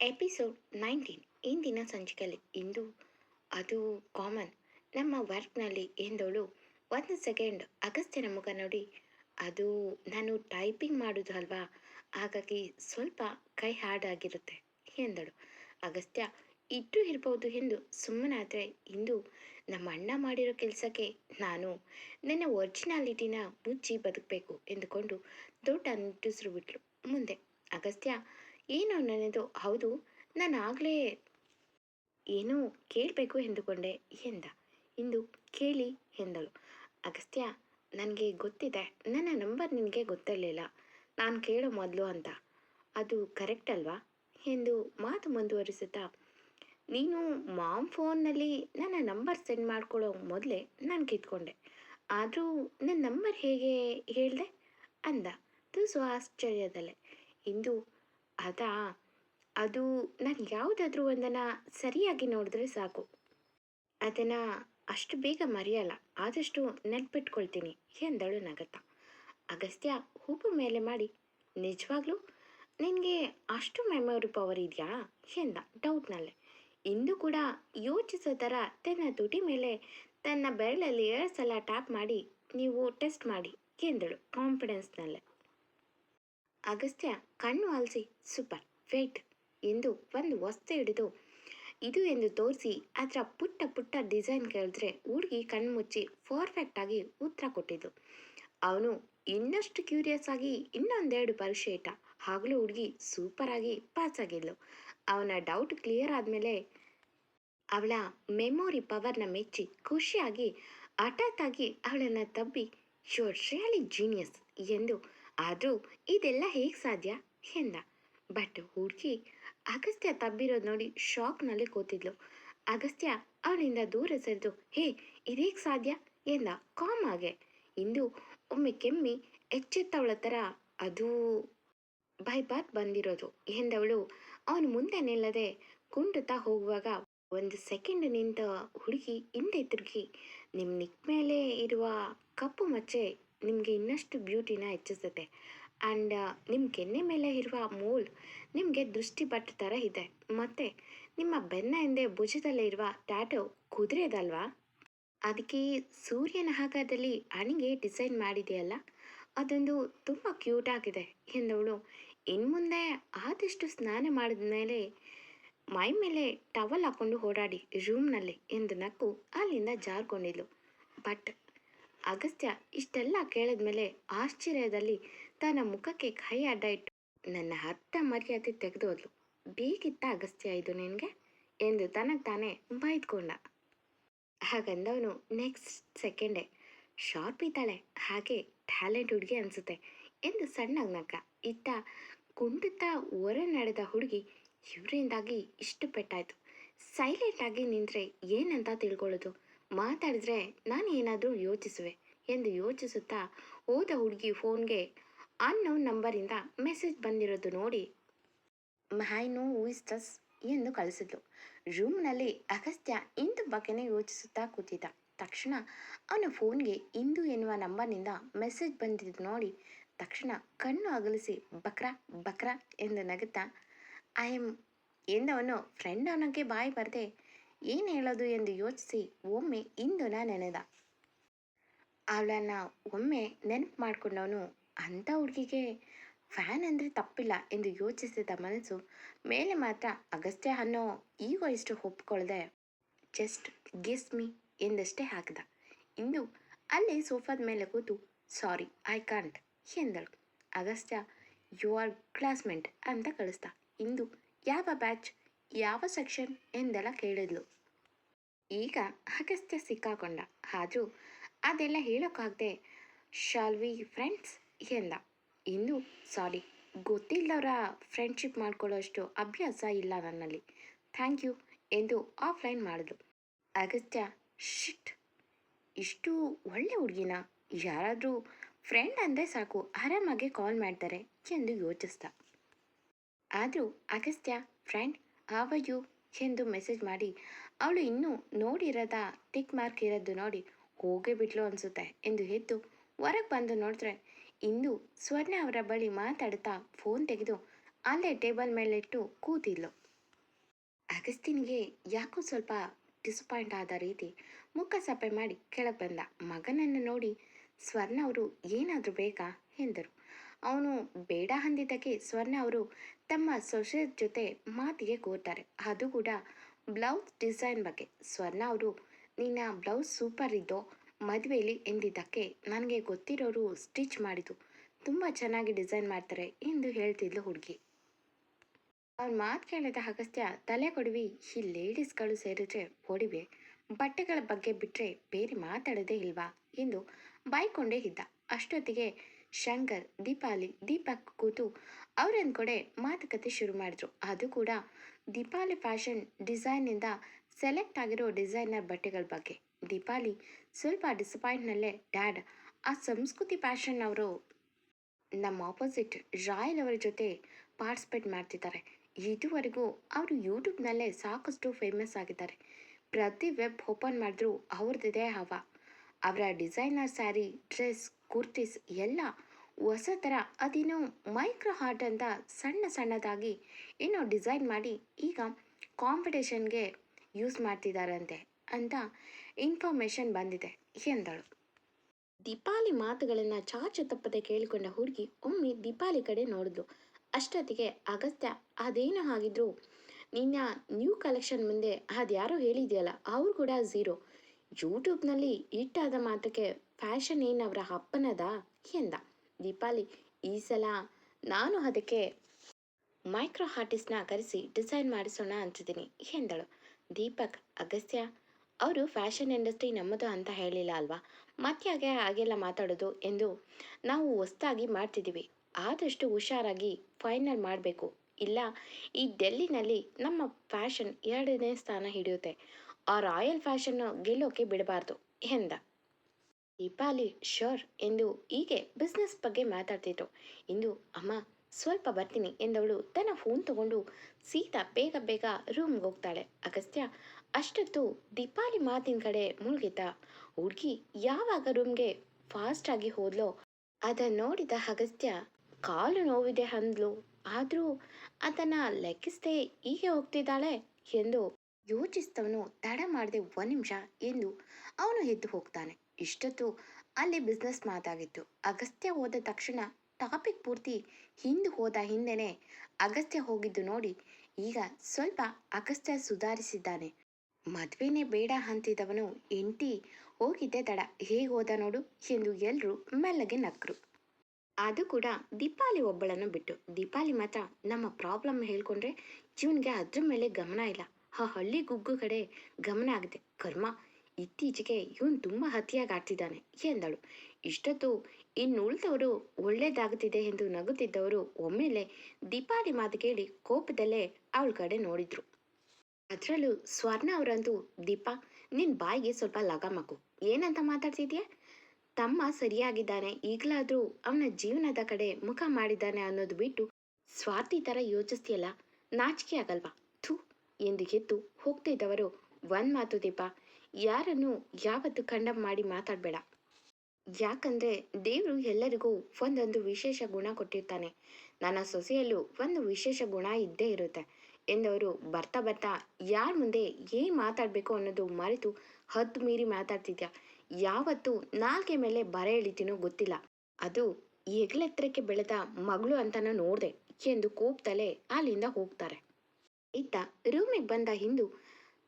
Episode nineteen ಇಂದಿನ ಸಂಚಿಕೆಯಲ್ಲಿ ಇಂದು ಅದು ಕಾಮನ್ ನಮ್ಮ ವರ್ಕ್ನಲ್ಲಿ ಎಂದಳು ಒಂದು ಸೆಕೆಂಡ್ ಅಗಸ್ತ್ಯನ ಮುಖ ನೋಡಿ. ಅದು ನಾನು ಟೈಪಿಂಗ್ ಮಾಡೋದು ಅಲ್ವಾ? ಹಾಗಾಗಿ ಸ್ವಲ್ಪ ಕೈ ಹಾರ್ಡಾಗಿರುತ್ತೆ ಎಂದಳು. ಅಗಸ್ತ್ಯ ಇಟ್ಟು ಇರ್ಬೋದು ಎಂದು ಸುಮ್ಮನಾದರೆ ಇಂದು ನಮ್ಮ ಅಣ್ಣ ಮಾಡಿರೋ ಕೆಲಸಕ್ಕೆ ನಾನು ನನ್ನ ಒರಿಜಿನಾಲಿಟಿನ ಮುಚ್ಚಿ ಬದುಕಬೇಕು ಎಂದುಕೊಂಡು ದೊಡ್ಡ ನಿಟ್ಟುಸಿರು ಬಿಟ್ಲು. ಮುಂದೆ ಅಗಸ್ತ್ಯ ಏನು ನನ್ನದು ಹೌದು, ನಾನು ಆಗಲೇ ಏನೋ ಕೇಳಬೇಕು ಎಂದುಕೊಂಡೆ ಎಂದ. ಇಂದು ಕೇಳಿ ಎಂದಳು. ಅಗಸ್ತ್ಯ, ನನಗೆ ಗೊತ್ತಿದೆ. ನನ್ನ ನಂಬರ್ ನಿನಗೆ ಗೊತ್ತಿರಲಿಲ್ಲ. ನಾನು ಕೇಳೋ ಮೊದಲು ಅಂತ. ಅದು ಕರೆಕ್ಟ್ ಅಲ್ವಾ? ಎಂದು ಮಾತು ಮುಂದುವರಿಸುತ್ತಾ, ನೀನು ಮಾಮ್ ಫೋನ್ನಲ್ಲಿ ನನ್ನ ನಂಬರ್ ಸೆಂಡ್ ಮಾಡ್ಕೊಳ್ಳೋ ಮೊದಲೇ ನಾನು ಕಿತ್ಕೊಂಡೆ. ಆದರೂ ನನ್ನ ನಂಬರ್ ಹೇಗೆ ಹೇಳಿದೆ? ಅಂದ. ತುಸು ಆಶ್ಚರ್ಯದಲ್ಲೇ. ಇಂದು ಅದಾ? ಅದು ನಾನು ಯಾವುದಾದ್ರೂ ಒಂದನ್ನು ಸರಿಯಾಗಿ ನೋಡಿದ್ರೆ ಸಾಕು. ಅದನ್ನು ಅಷ್ಟು ಬೇಗ ಮರೆಯಲ್ಲ. ಆದಷ್ಟು ನೆನ್ಪಿಟ್ಕೊಳ್ತೀನಿ. ಎಂದಳು ನಗತ್ತ ಅಗಸ್ತ್ಯ ಹೂಪು ಮೇಲೆ ಮಾಡಿ, ನಿಜವಾಗ್ಲೂ? ನಿನಗೆ ಅಷ್ಟು ಮೆಮೊರಿ ಪವರ್ ಇದೆಯಾ? ಎಂದ ಡೌಟ್ನಲ್ಲೇ. ಇಂದು ಕೂಡ ಯೋಚಿಸೋ ಥರ ತನ್ನ ತುಟಿ ಮೇಲೆ ತನ್ನ ಬೆರಳಲ್ಲಿ ಎರಡು ಸಲ ಟ್ಯಾಪ್ ಮಾಡಿ, ನೀವು ಟೆಸ್ಟ್ ಮಾಡಿ, ಎಂದಳು ಕಾನ್ಫಿಡೆನ್ಸ್ನಲ್ಲೇ. ಅಗಸ್ತ್ಯ ಕಣ್ಣು ಆಲಿಸಿ ಸೂಪರ್, ವೇಟ್, ಎಂದು ಒಂದು ವಸ್ತು ಹಿಡಿದು ಇದು ಎಂದು ತೋರಿಸಿ ಅದರ ಪುಟ್ಟ ಪುಟ್ಟ ಡಿಸೈನ್ ಕೇಳಿದ್ರೆ ಹುಡುಗಿ ಕಣ್ಣು ಮುಚ್ಚಿ ಪರ್ಫೆಕ್ಟಾಗಿ ಉತ್ತರ ಕೊಟ್ಟಿದ್ದು. ಅವನು ಇನ್ನಷ್ಟು ಕ್ಯೂರಿಯಸ್ ಆಗಿ ಇನ್ನೊಂದೆರಡು ಪರೀಕ್ಷೆ ಇಟ್ಟ. ಆಗಲೂ ಹುಡುಗಿ ಸೂಪರಾಗಿ ಪಾಸ್ ಆಗಿದ್ಲು. ಅವನ ಡೌಟ್ ಕ್ಲಿಯರ್ ಆದಮೇಲೆ ಅವಳ ಮೆಮೊರಿ ಪವರ್ನ ಮೆಚ್ಚಿ ಖುಷಿಯಾಗಿ, ಹಠಾತ್ತಾಗಿ ಅವಳನ್ನು ತಬ್ಬಿ ಶೋರ್ ರಿಯಲಿ ಜೀನಿಯಸ್ ಎಂದು ಆದರೂ ಇದೆಲ್ಲ ಹೇಗೆ ಸಾಧ್ಯ? ಎಂದ. ಬಟ್ ಹುಡುಗಿ ಅಗಸ್ತ್ಯ ತಬ್ಬಿರೋದು ನೋಡಿ ಶಾಕ್ನಲ್ಲಿ ಕೂತಿದ್ಲು. ಅಗಸ್ತ್ಯ ಅವನಿಂದ ದೂರ ಸರಿದು, ಹೇ, ಇದೇಗೆ ಸಾಧ್ಯ? ಎಂದ. ಕಾಮ್ ಆಗೆ ಇಂದು ಒಮ್ಮೆ ಕೆಮ್ಮಿ ಎಚ್ಚೆತ್ತವಳ ಥರ ಅದು ಬೈಬಾತ್ ಬಂದಿರೋದು ಎಂದವಳು. ಅವನು ಮುಂದೆ ನಿಲ್ಲದೆ ಕುಂಟುತ್ತಾ ಹೋಗುವಾಗ ಒಂದು ಸೆಕೆಂಡ್ ನಿಂತ ಹುಡುಗಿ ಹಿಂದೆ ತಿರುಗಿ ನಿಮ್ಮ ನಿಕ್ ಮೇಲೆ ಇರುವ ಕಪ್ಪು ಮಚ್ಚೆ ನಿಮಗೆ ಇನ್ನಷ್ಟು ಬ್ಯೂಟಿನ ಹೆಚ್ಚಿಸುತ್ತೆ. ಆ್ಯಂಡ್ ನಿಮ್ಮ ಕೆನ್ನೆ ಮೇಲೆ ಇರುವ ಮೋಲ್ ನಿಮಗೆ ದೃಷ್ಟಿ ಬಟ್ಟ ಥರ ಇದೆ. ಮತ್ತು, ನಿಮ್ಮ ಬೆನ್ನ ಹಿಂದೆ ಭುಜದಲ್ಲೇ ಇರುವ ಟ್ಯಾಟೋ ಕುದುರೆದಲ್ವಾ? ಅದಕ್ಕೆ ಸೂರ್ಯನ ಆಕಾರದಲ್ಲಿ ಹಣಿಗೆ ಡಿಸೈನ್ ಮಾಡಿದೆಯಲ್ಲ? ಅದೊಂದು ತುಂಬ ಕ್ಯೂಟ್ ಆಗಿದೆ ಎಂದವಳು. ಇನ್ಮುಂದೆ ಆದಷ್ಟು ಸ್ನಾನ ಮಾಡಿದ ಮೇಲೆ ಮೈ ಮೇಲೆ ಟವಲ್ ಹಾಕ್ಕೊಂಡು ಓಡಾಡಿ ರೂಮ್ನಲ್ಲಿ ಎಂದು ನಕ್ಕು ಅಲ್ಲಿಂದ ಜಾರ್ಕೊಂಡಿದ್ಲು. ಬಟ್ ಅಗಸ್ತ್ಯ ಇಷ್ಟೆಲ್ಲ ಕೇಳಿದ್ಮೇಲೆ ಆಶ್ಚರ್ಯದಲ್ಲಿ ತನ್ನ ಮುಖಕ್ಕೆ ಕೈ ಅಡ್ಡ ಇಟ್ಟು ನನ್ನ ಅರ್ಥ ಮರ್ಯಾದೆ ತೆಗೆದೋದ್ಲು. ಬೇಕಿತ್ತ ಅಗಸ್ತ್ಯ ಇದು ನಿನಗೆ? ಎಂದು ತನಗೆ ತಾನೇ ಬೈದ್ಕೊಂಡ. ಹಾಗಂದವನು ನೆಕ್ಸ್ಟ್ ಸೆಕೆಂಡೇ ಶಾರ್ಪ್ ಇದ್ದಾಳೆ ಹಾಗೆ ಟ್ಯಾಲೆಂಟ್ ಹುಡುಗಿ ಅನಿಸುತ್ತೆ ಎಂದು ಸಣ್ಣಗೆ ನಕ್ಕ ಇತ್ತ ಕುಂಟುತ್ತಾ ಹೊರ ನಡೆದ ಹುಡುಗಿ ಇವರಿಂದಾಗಿ ಇಷ್ಟು ಪೆಟ್ಟಾಯಿತು ಸೈಲೆಂಟಾಗಿ ನಿಂತರೆ ಏನಂತ ತಿಳ್ಕೊಳ್ಳೋದು? ಮಾತಾಡಿದ್ರೆ ನಾನು ಏನಾದರೂ ಯೋಚಿಸುವೆ ಎಂದು ಯೋಚಿಸುತ್ತಾ ಹೋದ ಹುಡುಗಿ ಫೋನ್ಗೆ ಅನ್ನೋನ್ ನಂಬರಿಂದ ಮೆಸೇಜ್ ಬಂದಿರೋದು ನೋಡಿ. ಮೈ ನೋ ಇಸ್ ದಸ್ ಎಂದು ಕಳಿಸಿದ್ಲು. ರೂಮ್ನಲ್ಲಿ ಅಗಸ್ತ್ಯ ಇಂದು ಬಗ್ಗೆನೇ ಯೋಚಿಸುತ್ತಾ ಕೂತಿದ್ದ. ತಕ್ಷಣ ಅವನ ಫೋನ್ಗೆ, ಇಂದು ಎನ್ನುವ ನಂಬರ್ನಿಂದ ಮೆಸೇಜ್ ಬಂದಿದ್ದು ನೋಡಿ. ತಕ್ಷಣ ಕಣ್ಣು ಅಗಲಿಸಿ, ಬಕ್ರ ಬಕ್ರ ಎಂದು ನಗುತ್ತಾ, ಐ ಎಂ ಎಂದವನು ಫ್ರೆಂಡ್ ಅವನಿಗೆ ಬಾಯಿ ಬರದೆ ಏನು ಹೇಳೋದು ಎಂದು ಯೋಚಿಸಿ ಒಮ್ಮೆ ಇಂದುನ ನೆನೆದ. ಅವಳನ್ನು ಒಮ್ಮೆ ನೆನಪು ಮಾಡಿಕೊಂಡವನು ಅಂಥ ಹುಡುಗಿಗೆ ಫ್ಯಾನ್ ಅಂದರೆ ತಪ್ಪಿಲ್ಲ ಎಂದು ಯೋಚಿಸಿದ ಮನಸ್ಸು ಮೇಲೆ ಮಾತ್ರ ಅಗಸ್ತ್ಯ ಅನ್ನೋ ಈಗ ಇಷ್ಟು ಒಪ್ಕೊಳ್ಳದೆ ಜಸ್ಟ್ ಗಿಸ್ ಮೀ ಎಂದಷ್ಟೇ ಹಾಕಿದ. ಇಂದು ಅಲ್ಲಿ ಸೋಫಾದ ಮೇಲೆ ಕೂತು, ಸಾರಿ, ಐ ಕಾಂಟ್ ಎಂದಳು. ಅಗಸ್ತ್ಯ, ಯು ಆರ್ ಕ್ಲಾಸ್ಮೇಟ್ ಅಂತ ಕಳಿಸ್ದ. ಇಂದು ಯಾವ ಬ್ಯಾಚ್ ಯಾವ ಸೆಕ್ಷನ್ ಎಂದೆಲ್ಲ ಕೇಳಿದ್ಲು. ಈಗ ಅಗಸ್ತ್ಯ ಸಿಕ್ಕಾಕೊಂಡ. ಆದರೂ ಅದೆಲ್ಲ ಹೇಳೋಕ್ಕಾಗದೆ ಶಾಲ್ ವಿ ಫ್ರೆಂಡ್ಸ್ ಎಂದ. ಇನ್ನು ಸಾರಿ ಗೊತ್ತಿಲ್ಲವರ ಫ್ರೆಂಡ್ಶಿಪ್ ಮಾಡ್ಕೊಳ್ಳೋಷ್ಟು ಅಭ್ಯಾಸ ಇಲ್ಲ ನನ್ನಲ್ಲಿ. ಥ್ಯಾಂಕ್ ಯು ಎಂದು ಆಫ್ಲೈನ್ ಮಾಡಿದ್ರು ಅಗಸ್ತ್ಯ ಶಿಟ್ ಇಷ್ಟು ಒಳ್ಳೆ ಹುಡುಗಿನ? ಯಾರಾದರೂ ಫ್ರೆಂಡ್ ಅಂದರೆ ಸಾಕು, ಆರಾಮಾಗಿ ಕಾಲ್ ಮಾಡ್ತಾರೆ, ಎಂದು ಯೋಚಿಸ್ದ. ಆದರೂ ಅಗಸ್ತ್ಯ ಫ್ರೆಂಡ್ ಯು ಎಂದು ಮೆಸೇಜ್ ಮಾಡಿ, ಅವಳು ಇನ್ನೂ ನೋಡಿರದ ಟಿಕ್ ಮಾರ್ಕ್ ಇರೋದು ನೋಡಿ ಹೋಗೇ ಬಿಟ್ಲು ಅನಿಸುತ್ತೆ ಎಂದು ಎದ್ದು ಹೊರಗೆ ಬಂದು ನೋಡಿದ್ರೆ ಇಂದು ಸ್ವರ್ಣ ಅವರ ಬಳಿ ಮಾತಾಡ್ತಾ ಫೋನ್ ತೆಗೆದು ಅಲ್ಲೇ ಟೇಬಲ್ ಮೇಲಿಟ್ಟು ಕೂತಿದ್ಲು. ಅಗಸ್ತಿನ್ಗೆ ಯಾಕೋ ಸ್ವಲ್ಪ ಡಿಸಪಾಯಿಂಟ್ ಆದ ರೀತಿ ಮುಖ ಸಪ್ಪೆ ಮಾಡಿ ಕೆಳಗೆ ಬಂದ. ಮಗನನ್ನು ನೋಡಿ ಸ್ವರ್ಣ ಅವರು ಏನಾದರೂ ಬೇಕಾ? ಎಂದರು. ಅವನು ಬೇಡ ಅಂದಿದ್ದಕ್ಕೆ ಸ್ವರ್ಣ ಅವರು ತಮ್ಮ ಸೊಸೆ ಜೊತೆ ಮಾತಿಗೆ ಕೂರ್ತಾರೆ ಅದು ಕೂಡ ಬ್ಲೌಸ್ ಡಿಸೈನ್ ಬಗ್ಗೆ. ಸ್ವರ್ಣ ಅವರು, ನಿನ್ನ ಬ್ಲೌಸ್ ಸೂಪರ್ ಇದ್ದೋ ಮದುವೆಯಲ್ಲಿ ಎಂದಿದ್ದಕ್ಕೆ ನನಗೆ ಗೊತ್ತಿರೋರು ಸ್ಟಿಚ್ ಮಾಡಿದ್ದು. ತುಂಬ ಚೆನ್ನಾಗಿ ಡಿಸೈನ್ ಮಾಡ್ತಾರೆ ಎಂದು ಹೇಳ್ತಿದ್ಲು ಹುಡುಗಿ. ಅವ್ರ ಮಾತು ಕೇಳಿದ ಅಗಸ್ತ್ಯ ತಲೆ ಕೊಡುವಿ, ಈ ಲೇಡೀಸ್ಗಳು ಸೇರಿದ್ರೆ ಒಡಿವೆ ಬಟ್ಟೆಗಳ ಬಗ್ಗೆ ಬಿಟ್ಟರೆ ಬೇರೆ ಮಾತಾಡೋದೇ ಇಲ್ವಾ? ಎಂದು ಬಾಯ್ಕೊಂಡೇ ಇದ್ದ. ಅಷ್ಟೊತ್ತಿಗೆ ಶಂಕರ್ ದೀಪಾಲಿ, ದೀಪಕ್, ಕೂತು ಅವರೊಂದು ಕಡೆ ಮಾತುಕತೆ ಶುರು ಮಾಡಿದ್ರು. ಅದು ಕೂಡ ದೀಪಾಲಿ ಫ್ಯಾಷನ್ ಡಿಸೈನಿಂದ ಸೆಲೆಕ್ಟ್ ಆಗಿರೋ ಡಿಸೈನರ್ ಬಟ್ಟೆಗಳ ಬಗ್ಗೆ. ದೀಪಾಲಿ ಸ್ವಲ್ಪ ಡಿಸಪಾಯಿಂಟ್ನಲ್ಲೇ ಡ್ಯಾಡ್, ಆ ಸಂಸ್ಕೃತಿ ಫ್ಯಾಷನ್ ಅವರು ನಮ್ಮ ಆಪೋಸಿಟ್ ರಾಯಲ್ ಅವರ ಜೊತೆ ಪಾರ್ಟಿಸಿಪೇಟ್ ಮಾಡ್ತಿದ್ದಾರೆ. ಇದುವರೆಗೂ ಅವರು ಯೂಟ್ಯೂಬ್ನಲ್ಲೇ ಸಾಕಷ್ಟು ಫೇಮಸ್ ಆಗಿದ್ದಾರೆ. ಪ್ರತಿ ವೆಬ್ ಓಪನ್ ಮಾಡಿದ್ರು ಅವ್ರದ್ದೇ ಹವಾ. ಅವರ ಡಿಸೈನರ್ ಸ್ಯಾರಿ, ಡ್ರೆಸ್ ಕುರ್ತೀಸ್ ಎಲ್ಲ ಹೊಸ ಥರ ಅದೇನೋ ಮೈಕ್ರೋ ಹಾರ್ಟ್ ಅಂತ ಸಣ್ಣ ಸಣ್ಣದಾಗಿ ಏನೋ ಡಿಸೈನ್ ಮಾಡಿ ಈಗ ಕಾಂಪಿಟೇಷನ್ಗೆ ಯೂಸ್ ಮಾಡ್ತಿದ್ದಾರಂತೆ ಅಂತ ಇನ್ಫಾರ್ಮೇಷನ್ ಬಂದಿದೆ ಎಂದಳು. ದೀಪಾಲಿ ಮಾತುಗಳನ್ನು ಚಾಚು ತಪ್ಪದೆ ಕೇಳಿಕೊಂಡ ಹುಡುಗಿ ಒಮ್ಮೆ ದೀಪಾಲಿ ಕಡೆ ನೋಡಿದ್ಲು. ಅಷ್ಟೊತ್ತಿಗೆ ಅಗತ್ಯ ಅದೇನೋ ಆಗಿದ್ರು ನಿನ್ನ ನ್ಯೂ ಕಲೆಕ್ಷನ್ ಮುಂದೆ ಅದ್ಯಾರೋ ಹೇಳಿದೆಯಲ್ಲ, ಅವ್ರು ಕೂಡ ಝೀರೋ ಯೂಟ್ಯೂಬ್ನಲ್ಲಿ ಇಟ್ಟಾದ ಮಾತಕ್ಕೆ ಫ್ಯಾಷನ್ ಏನು ಅವರ ಅಪ್ಪನದ ಎಂದ. ದೀಪಾಲಿ, ಈ ಸಲ ನಾನು ಅದಕ್ಕೆ ಮೈಕ್ರೋ ಆರ್ಟಿಸ್ಟ್ನ ಕರೆಸಿ ಡಿಸೈನ್ ಮಾಡಿಸೋಣ ಅಂತಿದ್ದೀನಿ ಎಂದಳು. ದೀಪಕ್, ಅಗಸ್ತ್ಯ, ಅವರು ಫ್ಯಾಷನ್ ಇಂಡಸ್ಟ್ರಿ ನಮ್ಮದು ಅಂತ ಹೇಳಿಲ್ಲ ಅಲ್ವಾ? ಮತ್ಯಾಗೆ ಹಾಗೆಲ್ಲ ಮಾತಾಡೋದು ಎಂದು ನಾವು ಹೊಸ್ತಾಗಿ ಮಾಡ್ತಿದ್ದೀವಿ. ಆದಷ್ಟು ಹುಷಾರಾಗಿ ಫೈನಲ್ ಮಾಡಬೇಕು. ಇಲ್ಲ, ಈ ಡೆಲ್ಲಿನಲ್ಲಿ ನಮ್ಮ ಫ್ಯಾಷನ್ ಎರಡನೇ ಸ್ಥಾನ ಹಿಡಿಯುತ್ತೆ. ಆ ರಾಯಲ್ ಫ್ಯಾಷನ್ನು ಗೆಲ್ಲೋಕೆ ಬಿಡಬಾರ್ದು ಎಂದ. ದೀಪಾಲಿ ಶೋರ್ ಎಂದು ಹೀಗೆ ಬಿಸ್ನೆಸ್ ಬಗ್ಗೆ ಮಾತಾಡ್ತಿತ್ತು ಇಂದು ಅಮ್ಮ, ಸ್ವಲ್ಪ ಬರ್ತೀನಿ ಎಂದವಳು ತನ್ನ ಫೋನ್ ತಗೊಂಡು ಸೀತಾ ಬೇಗ ಬೇಗ ರೂಮ್ಗೆ ಹೋಗ್ತಾಳೆ. ಅಗಸ್ತ್ಯ, ಅಷ್ಟೊತ್ತು ದೀಪಾಲಿ ಮಾತಿನ ಕಡೆ ಮುಳುಗಿತ ಹುಡುಗಿ ಯಾವಾಗ ರೂಮ್ಗೆ ಫಾಸ್ಟಾಗಿ ಹೋದ್ಲೋ ಅದನ್ನು ನೋಡಿದ ಅಗಸ್ತ್ಯ ಕಾಲು ನೋವಿದೆ ಅಂದ್ಲು. ಆದರೂ ಅದನ್ನು ಲೆಕ್ಕಿಸದೆ ಹೀಗೆ ಹೋಗ್ತಿದ್ದಾಳೆ? ಎಂದು ಯೋಚಿಸ್ತವನು ತಡ ಮಾಡದೆ ಒಂದು ನಿಮಿಷ ಎಂದು ಅವನು ಎದ್ದು ಹೋಗ್ತಾನೆ. ಇಷ್ಟೊತ್ತು ಅಲ್ಲಿ ಬಿಸ್ನೆಸ್ ಮಾತಾಗಿತ್ತು. ಅಗಸ್ತ್ಯ ಹೋದ ತಕ್ಷಣ ಟಾಪಿಕ್ ಪೂರ್ತಿ ಹಿಂದೆ ಹೋದ ಹಿಂದೆನೆ ಅಗಸ್ತ್ಯ ಹೋಗಿದ್ದು ನೋಡಿ ಈಗ ಸ್ವಲ್ಪ ಅಗಸ್ತ್ಯ ಸುಧಾರಿಸಿದ್ದಾನೆ. ಮದುವೆನೇ ಬೇಡ ಅಂತಿದ್ದವನು ಎಂಟಿ ಹೋಗಿದ್ದೆ ತಡ, ಹೇಗೆ ಹೋದ ನೋಡು ಎಂದು ಎಲ್ಲರೂ ಮೆಲ್ಲಗೆ ನಕ್ರು. ಅದು ಕೂಡ ದೀಪಾಲಿ ಒಬ್ಬಳನ್ನು ಬಿಟ್ಟು. ದೀಪಾಲಿ ಮಾತ್ರ ನಮ್ಮ ಪ್ರಾಬ್ಲಮ್ ಹೇಳ್ಕೊಂಡ್ರೆ ಜೀವನ್ಗೆ ಅದ್ರ ಮೇಲೆ ಗಮನ ಇಲ್ಲ. ಆ ಹಳ್ಳಿ ಗುಗ್ಗು ಕಡೆ ಗಮನ ಆಗಿದೆ ಕರ್ಮ. ಇತ್ತೀಚೆಗೆ ಇವನು ತುಂಬ ಅತಿಯಾಗಿ ಆಡ್ತಿದ್ದಾನೆ ಎಂದಳು. ಇಷ್ಟೊತ್ತು ಇನ್ನು ಉಳಿದವರು ಒಳ್ಳೇದಾಗುತ್ತಿದೆ ಎಂದು ನಗುತ್ತಿದ್ದವರು ಒಮ್ಮೆಲೆ ದೀಪಾಲಿ ಮಾತು ಕೇಳಿ ಕೋಪದಲ್ಲೇ ಅವಳ ಕಡೆ ನೋಡಿದ್ರು. ಅದರಲ್ಲೂ ಸ್ವರ್ಣ ಅವರಂತೂ, ದೀಪಾ ನಿನ್ನ ಬಾಯಿಗೆ ಸ್ವಲ್ಪ ಲಗಾಮಕು ಏನಂತ ಮಾತಾಡ್ತಿದ್ಯಾ? ತಮ್ಮ ಸರಿಯಾಗಿದ್ದಾನೆ, ಈಗಲಾದರೂ ಅವನ ಜೀವನದ ಕಡೆ ಮುಖ ಮಾಡಿದ್ದಾನೆ ಅನ್ನೋದು ಬಿಟ್ಟು ಸ್ವಾರ್ಥಿ ಥರ ಯೋಚಿಸ್ತೀಯಲ್ಲ, ನಾಚಿಕೆ ಆಗಲ್ವಾ? ಎಂದು ಎದ್ದು ಹೋಗ್ತಿದ್ದವರು, ಒಂದು ಮಾತು ದೀಪ, ಯಾರನ್ನು ಯಾವತ್ತು ಕಂಡಮ್ ಮಾಡಿ ಮಾತಾಡಬೇಡ. ಯಾಕಂದ್ರೆ ದೇವರು ಎಲ್ಲರಿಗೂ ಒಂದೊಂದು ವಿಶೇಷ ಗುಣ ಕೊಟ್ಟಿರ್ತಾನೆ. ನನ್ನ ಸೊಸೆಯಲ್ಲೂ ಒಂದು ವಿಶೇಷ ಗುಣ ಇದ್ದೇ ಇರುತ್ತೆ ಎಂದವರು ಬರ್ತಾ ಬರ್ತಾ, ಯಾರ ಮುಂದೆ ಏನು ಮಾತಾಡಬೇಕು ಅನ್ನೋದು ಮರೆತು ಹದ್ದು ಮೀರಿ ಮಾತಾಡ್ತಿದ್ಯಾ? ಯಾವತ್ತು ನಾಲ್ಕೆ ಮೇಲೆ ಬರ ಎಳಿತೀನೋ ಗೊತ್ತಿಲ್ಲ. ಅದು ಹೆಗ್ಲೆತ್ತರಕ್ಕೆ ಬೆಳೆದ ಮಗಳು ಅಂತನ ನೋಡಿದೆ ಎಂದು ಕೋಪ್ತಲೆ ಅಲ್ಲಿಂದ ಹೋಗ್ತಾರೆ. ಇತ್ತ ರೂಮಿಗೆ ಬಂದ ಹಿಂದು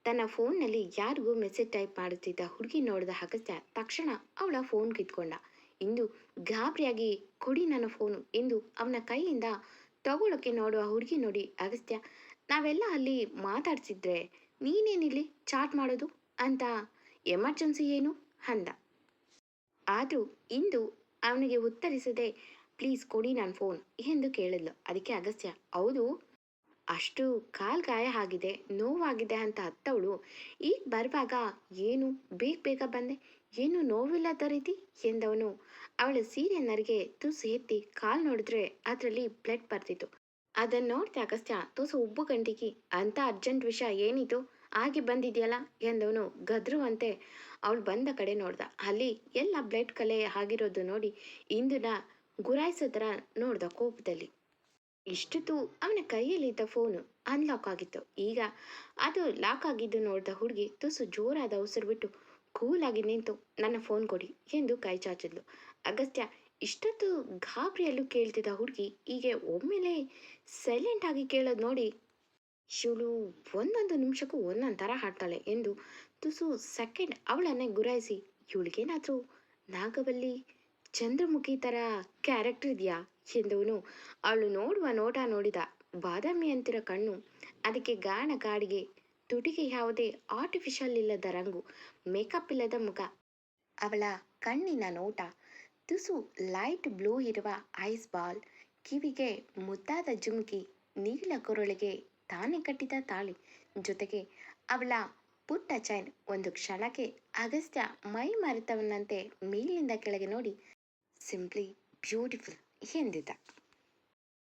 ತನ್ನ ಫೋನ್ನಲ್ಲಿ ಯಾರಿಗೂ ಮೆಸೇಜ್ ಟೈಪ್ ಮಾಡುತ್ತಿದ್ದ ಹುಡುಗಿ ನೋಡಿದ ಅಗಸ್ತ್ಯ ತಕ್ಷಣ ಅವಳ ಫೋನ್ ಕಿತ್ಕೊಂಡ. ಇಂದು ಗಾಬರಿಯಾಗಿ ಕೊಡಿ ನನ್ನ ಫೋನು ಎಂದು ಅವನ ಕೈಯಿಂದ ತಗೊಳಕ್ಕೆ ನೋಡುವ ಹುಡುಗಿ ನೋಡಿ, ಅಗಸ್ತ್ಯ, ನಾವೆಲ್ಲ ಅಲ್ಲಿ ಮಾತಾಡ್ತಿದ್ರೆ ನೀನೇನಿಲ್ಲಿ ಚಾಟ್ ಮಾಡೋದು? ಅಂತ ಎಮರ್ಜೆನ್ಸಿ ಏನು? ಅಂದ. ಆದರೂ ಇಂದು ಅವನಿಗೆ ಉತ್ತರಿಸದೆ, ಪ್ಲೀಸ್ ಕೊಡಿ ನನ್ನ ಫೋನ್ ಎಂದು ಕೇಳಿದ್ಲು. ಅದಕ್ಕೆ ಅಗಸ್ತ್ಯ, ಹೌದು ಅಷ್ಟು ಕಾಲ್ ಗಾಯ ಆಗಿದೆ, ನೋವಾಗಿದೆ ಅಂತ ಅತ್ತವಳು. ಈಗ ಬರುವಾಗ, ಏನು, ಬೇಗ ಬೇಗ ಬಂದೆ? ಏನು ನೋವಿಲ್ಲದ ರೀತಿ? ಎಂದವನು. ಅವಳ ಸೀರೆ ನರಿಗೆ ತುಸು ಎತ್ತಿ ಕಾಲ್ ನೋಡಿದ್ರೆ ಅದರಲ್ಲಿ ಬ್ಲಡ್ ಬರ್ತಿತ್ತು. ಅದನ್ನು ನೋಡ್ತೆ ಅಗಸ್ತ್ಯ ತುಸು ಉಬ್ಬು ಗಂಟಿಗೆ ಅಂತ ಅರ್ಜೆಂಟ್ ವಿಷಯ ಏನಿತ್ತು ಆಗಿ ಬಂದಿದೆಯಲ್ಲ? ಎಂದವನು ಗದ್ರುವಂತೆ ಅವಳು ಬಂದ ಕಡೆ ನೋಡ್ದ. ಅಲ್ಲಿ ಎಲ್ಲ ಬ್ಲಡ್ ಕಲೆ ಆಗಿರೋದು ನೋಡಿ ಇಂದಿನ ಗುರಾಯಿಸೋ ಥರ ನೋಡ್ದ ಕೋಪದಲ್ಲಿ. ಇಷ್ಟೊತ್ತು ಅವನ ಕೈಯಲ್ಲಿದ್ದ ಫೋನು ಅನ್ಲಾಕ್ ಆಗಿತ್ತು. ಈಗ ಅದು ಲಾಕ್ ಆಗಿದ್ದು ನೋಡಿದ ಹುಡುಗಿ ತುಸು ಜೋರಾದ ಉಸಿರು ಬಿಟ್ಟು ಕೂಲಾಗಿ ನಿಂತು, ನನ್ನ ಫೋನ್ ಕೊಡಿ ಎಂದು ಕೈ ಚಾಚಿದ್ಲು. ಅಗಸ್ತ್ಯ ಇಷ್ಟೊತ್ತು ಗಾಬರಿಯಲ್ಲೂ ಕೇಳ್ತಿದ್ದ ಹುಡುಗಿ ಹೀಗೆ ಒಮ್ಮೆಲೆ ಸೈಲೆಂಟ್ ಆಗಿ ಕೇಳೋದು ನೋಡಿ, ಶಿವಳು ಒಂದೊಂದು ನಿಮಿಷಕ್ಕೂ ಒಂದೊಂದು ಥರ ಹಾಡ್ತಾಳೆ ಎಂದು ತುಸು ಸೆಕೆಂಡ್ ಅವಳನ್ನೇ ಗುರಾಯಿಸಿ, ಇವಳಿಗೇನಾದರೂ ನಾಗವಲ್ಲಿ ಚಂದ್ರಮುಖಿ ಥರ ಕ್ಯಾರೆಕ್ಟರ್ ಇದೆಯಾ ಎಂದವನು. ಅವಳು ನೋಡುವ ನೋಟ ನೋಡಿದ. ಬಾದಾಮಿ ಅಂತಿರ ಕಣ್ಣು ಅದಕ್ಕೆ ಗಾಣ ಕಾಡಿಗೆ. ತುಟಿಗೆ ಯಾವುದೇ ಆರ್ಟಿಫಿಷಿಯಲ್ ಇಲ್ಲದ ರಂಗು ಮೇಕಪ್ ಇಲ್ಲದ ಮುಖ. ಅವಳ ಕಣ್ಣಿನ ನೋಟ, ತುಸು ಲೈಟ್ ಬ್ಲೂ ಇರುವ ಐಸ್ ಬಾಲ್ ಕಿವಿಗೆ ಮುದ್ದಾದ ಜುಮುಕಿ, ನೀಲ ಕೊರಳಿಗೆ ತಾನೇ ಕಟ್ಟಿದ ತಾಳಿ. ಜೊತೆಗೆ ಅವಳ ಪುಟ್ಟ ಚೈನ್ ಒಂದು ಕ್ಷಣಕ್ಕೆ ಅಗಸ್ತ್ಯ ಮೈ ಮರೆತವನಂತೆ ಮೇಲಿಂದ ಕೆಳಗೆ ನೋಡಿ ಸಿಂಪ್ಲಿ ಬ್ಯೂಟಿಫುಲ್ ಎಂದಿದ್ದ.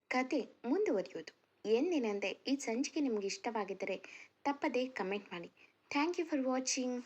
ಕತೆ ಮುಂದುವರಿಯೋದು ಎಂದಿನಂತೆ ಈ ಸಂಚಿಕೆ ನಿಮಗೆ ಇಷ್ಟವಾಗಿದ್ದರೆ ತಪ್ಪದೇ ಕಮೆಂಟ್ ಮಾಡಿ. Thank you for watching